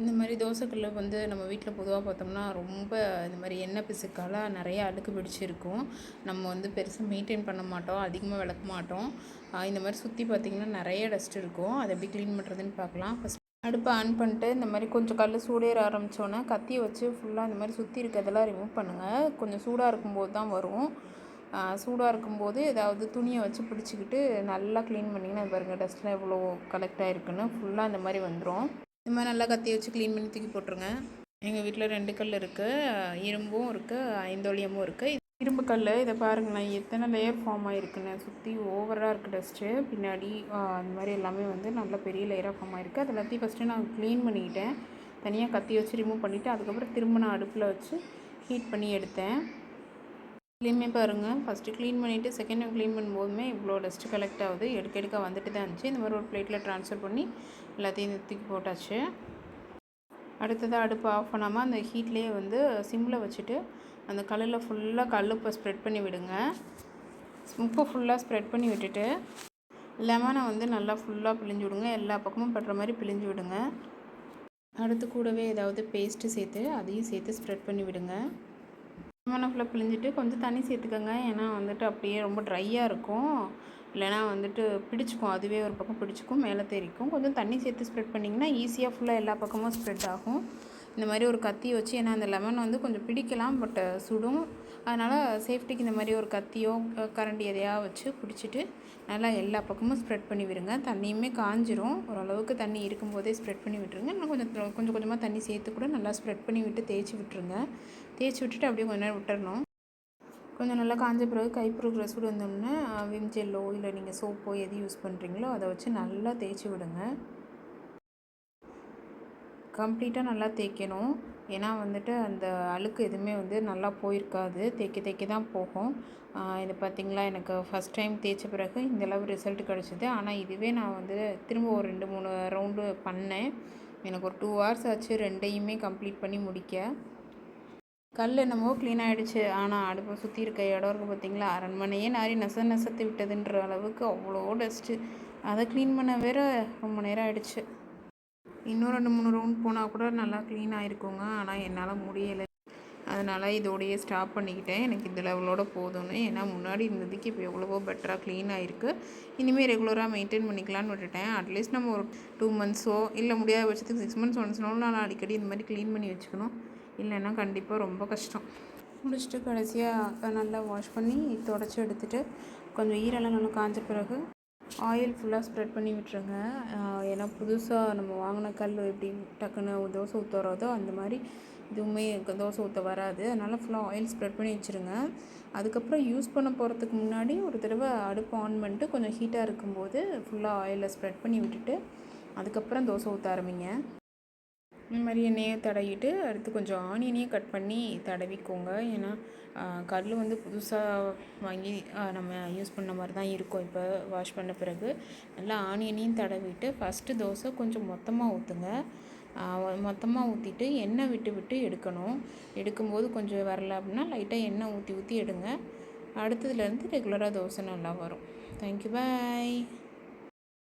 இந்த மாதிரி தோசைக்கல்ல வந்து நம்ம வீட்டில் பொதுவாக பார்த்தோம்னா ரொம்ப இந்த மாதிரி எண்ணெய் பிசுக்கால நிறைய அழுக்கு பிடிச்சிருக்கும். நம்ம வந்து பெருசாக மெயின்டைன் பண்ண மாட்டோம் அதிகமாக விளக்க மாட்டோம். இந்த மாதிரி சுற்றி பார்த்திங்கன்னா நிறைய டஸ்ட் இருக்கும். அதை எப்படி க்ளீன் பண்ணுறதுன்னு பார்க்கலாம் ஃபஸ்ட் அடுப்பை ஆன் பண்ணிட்டு இந்த மாதிரி கொஞ்சம் கல் சூடேற ஆரம்பித்தோன்னே கத்தியை வச்சு ஃபுல்லாக இந்த மாதிரி சுற்றி இருக்கிறதெல்லாம் ரிமூவ் பண்ணுங்கள் கொஞ்சம் சூடாக இருக்கும்போது தான் வரும். சூடாக இருக்கும்போது ஏதாவது துணியை வச்சு பிடிச்சிக்கிட்டு நல்லா க்ளீன் பண்ணிங்கன்னா பாருங்கள் டஸ்ட்லாம் எவ்வளோ கலெக்ட் ஆகிருக்குன்னு ஃபுல்லாக இந்த மாதிரி வந்துடும் இந்த மாதிரி நல்லா கத்தி வச்சு க்ளீன் பண்ணி தூக்கி போட்டுருங்க. எங்கள் வீட்டில் ரெண்டு கல் இருக்குது இரும்பும் இருக்குது ஐந்தோழியமும் இருக்குது இரும்பு கல் இதை பாருங்களேன் எத்தனை லேயர் ஃபார்ம் ஆகிருக்குன்னு சுற்றி ஓவராக இருக்குது டஸ்ட்டு பின்னாடி அந்த மாதிரி எல்லாமே வந்து நல்ல பெரிய லேயராக ஃபார்ம் ஆகிருக்கு அது எல்லாத்தையும் ஃபஸ்ட்டு நான் க்ளீன் பண்ணிக்கிட்டேன். தனியாக கத்தி வச்சு ரிமூவ் பண்ணிவிட்டு அதுக்கப்புறம் திரும்ப நான் அடுப்பில் வச்சு ஹீட் பண்ணி எடுத்தேன். க்ளீன் பாருங்கள் ஃபஸ்ட்டு க்ளீன் பண்ணிவிட்டு செகண்ட் டைம் க்ளீன் பண்ணும்போதுமே இவ்வளோ டஸ்ட்டு கலெக்ட் ஆகுது. எடுக்க எடுக்க வந்துட்டு தான் இருந்துச்சு. இந்த மாதிரி ஒரு பிளேட்டில் ட்ரான்ஸ்ஃபர் பண்ணி எல்லாத்தையும் தூக்கி போட்டாச்சு. அடுத்ததாக அடுப்பு ஆஃப் பண்ணாமல் அந்த ஹீட்லேயே வந்து சிம்மில் வச்சுட்டு அந்த கல்லில் ஃபுல்லாக கல்லுப்பை ஸ்ப்ரெட் பண்ணி விடுங்க. உப்பு ஃபுல்லாக ஸ்ப்ரெட் பண்ணி விட்டுட்டு லெமனை வந்து நல்லா ஃபுல்லாக பிழிஞ்சு விடுங்க. எல்லா பக்கமும் படுற மாதிரி பிழிஞ்சு விடுங்க. அடுத்து கூடவே ஏதாவது பேஸ்ட்டு சேர்த்து அதையும் சேர்த்து ஸ்ப்ரெட் பண்ணி விடுங்க. லெமனை ஃபுல்லாக பிழிஞ்சிட்டு கொஞ்சம் தண்ணி சேர்த்துக்கோங்க. ஏன்னா வந்துட்டு அப்படியே ரொம்ப ட்ரையாக இருக்கும். இல்லைனா வந்துட்டு பிடிச்சிக்கும். அதுவே ஒரு பக்கம் பிடிச்சிக்கும் மேலே தெரிக்கும் கொஞ்சம் தண்ணி சேர்த்து ஸ்ப்ரெட் பண்ணிங்கன்னா ஈஸியாக ஃபுல்லாக எல்லா பக்கமும் ஸ்ப்ரெட் ஆகும். இந்த மாதிரி ஒரு கத்தி வச்சு ஏன்னா அந்த லெமன் வந்து கொஞ்சம் பிடிக்கலாம் பட் சுடும். அதனால் சேஃப்டிக்கு இந்த மாதிரி ஒரு கத்தியோ கரண்டி எதையாக வச்சு பிடிச்சிட்டு நல்லா எல்லா பக்கமும் ஸ்ப்ரெட் பண்ணி விடுங்க. தண்ணியுமே காஞ்சிரும். ஓரளவுக்கு தண்ணி இருக்கும்போதே ஸ்ப்ரெட் பண்ணி விட்டுருங்க. இன்னும் கொஞ்சம் கொஞ்சம் கொஞ்சமாக தண்ணி சேர்த்து கூட நல்லா ஸ்ப்ரெட் பண்ணி விட்டு தேய்ச்சி விட்டுருங்க. தேய்ச்சி விட்டுட்டு அப்படியே கொஞ்ச நேரம் விட்டுறணும். கொஞ்சம் நல்லா காஞ்ச பிறகு கைப்புறுக்கிற சூடு வந்தோம்னா விம் ஜெல்லோ இல்லை நீங்கள் சோப்போ எது யூஸ் பண்ணுறீங்களோ அதை வச்சு நல்லா தேய்ச்சி விடுங்க. கம்ப்ளீட்டாக நல்லா தேய்க்கணும். ஏன்னா வந்துட்டு அந்த அழுக்கு எதுவுமே வந்து நல்லா போயிருக்காது. தேய்க்க தேய்க்க தான் போகும். இது பார்த்திங்களா எனக்கு ஃபஸ்ட் டைம் தேய்ச்ச பிறகு இந்தளவு ரிசல்ட் கிடச்சிது. ஆனால் இதுவே நான் வந்து திரும்ப ஒரு ரெண்டு மூணு ரவுண்டு பண்ணேன். எனக்கு ஒரு டூ ஹவர்ஸ் ஆச்சு. ரெண்டையுமே கம்ப்ளீட் பண்ணி முடிக்க. கல் என்னமோ க்ளீன் ஆகிடுச்சு ஆனால் அடுப்பை சுற்றி இருக்க இடம் இருக்குது பார்த்திங்களா அரண்மனையே நாரி நெச நெசத்து விட்டதுன்ற அளவுக்கு அவ்வளோ டஸ்ட்டு அதை க்ளீன் பண்ண வேற ரொம்ப நேரம் ஆகிடுச்சு இன்னும் ரெண்டு மூணு ரவுண்ட் போனால் கூட நல்லா க்ளீன் ஆகிருக்குங்க ஆனால் என்னால் முடியலை. அதனால் இதோடையே ஸ்டாப் பண்ணிக்கிட்டேன். எனக்கு இந்த லெவலோட போதும்னு. ஏன்னா முன்னாடி இருந்ததுக்கு இப்போ எவ்வளவோ பெட்டராக க்ளீன் ஆகிருக்கு இனிமேல் ரெகுலராக மெயின்டைன் பண்ணிக்கலான்னு விட்டுட்டேன். அட்லீஸ்ட் நம்ம ஒரு டூ மந்த்ஸோ இல்லை முடியாத பட்சத்துக்கு சிக்ஸ் மந்த்ஸ் ஒன்ஸ்னாலும் நான் அடிக்கடி இந்த மாதிரி க்ளீன் பண்ணி வச்சுக்கணும். இல்லைன்னா கண்டிப்பாக ரொம்ப கஷ்டம். முடிச்சுட்டு கடைசியாக நல்லா வாஷ் பண்ணி தொடச்சி எடுத்துகிட்டு கொஞ்சம் ஈரெல்லாம் நல்லா காஞ்ச பிறகு ஆயில் ஃபுல்லாக ஸ்ப்ரெட் பண்ணி விட்டுருங்க. ஏன்னா புதுசாக நம்ம வாங்கின கல் எப்படி டக்குன்னு தோசை ஊற்ற வரதோ அந்த மாதிரி இதுவுமே தோசை ஊற்ற வராது. அதனால் ஃபுல்லாக ஆயில் ஸ்ப்ரெட் பண்ணி வச்சுருங்க. அதுக்கப்புறம் யூஸ் பண்ண போகிறதுக்கு முன்னாடி ஒரு தடவை அடுப்பு ஆன் பண்ணிட்டு கொஞ்சம் ஹீட்டாக இருக்கும்போது ஃபுல்லாக ஆயிலில் ஸ்ப்ரெட் பண்ணி விட்டுட்டு அதுக்கப்புறம் தோசை ஊற்ற ஆரம்பிங்க. இந்த மாதிரி எண்ணெயை தடவிட்டு அடுத்து கொஞ்சம் ஆனியனையும் கட் பண்ணி தடவிக்கோங்க. ஏன்னா கல் வந்து புதுசாக வாங்கி நம்ம யூஸ் பண்ண மாதிரி தான் இருக்கும். இப்போ வாஷ் பண்ண பிறகு நல்லா ஆனியனையும் தடவிட்டு ஃபஸ்ட்டு தோசை கொஞ்சம் மொத்தமாக ஊற்றுங்க மொத்தமாக ஊற்றிட்டு எண்ணெய் விட்டு விட்டு எடுக்கணும். எடுக்கும்போது கொஞ்சம் வரல அப்படின்னா லைட்டாக எண்ணெய் ஊற்றி ஊற்றி எடுங்க. அடுத்ததுலேருந்து ரெகுலராக தோசை நல்லா வரும். Thank you bye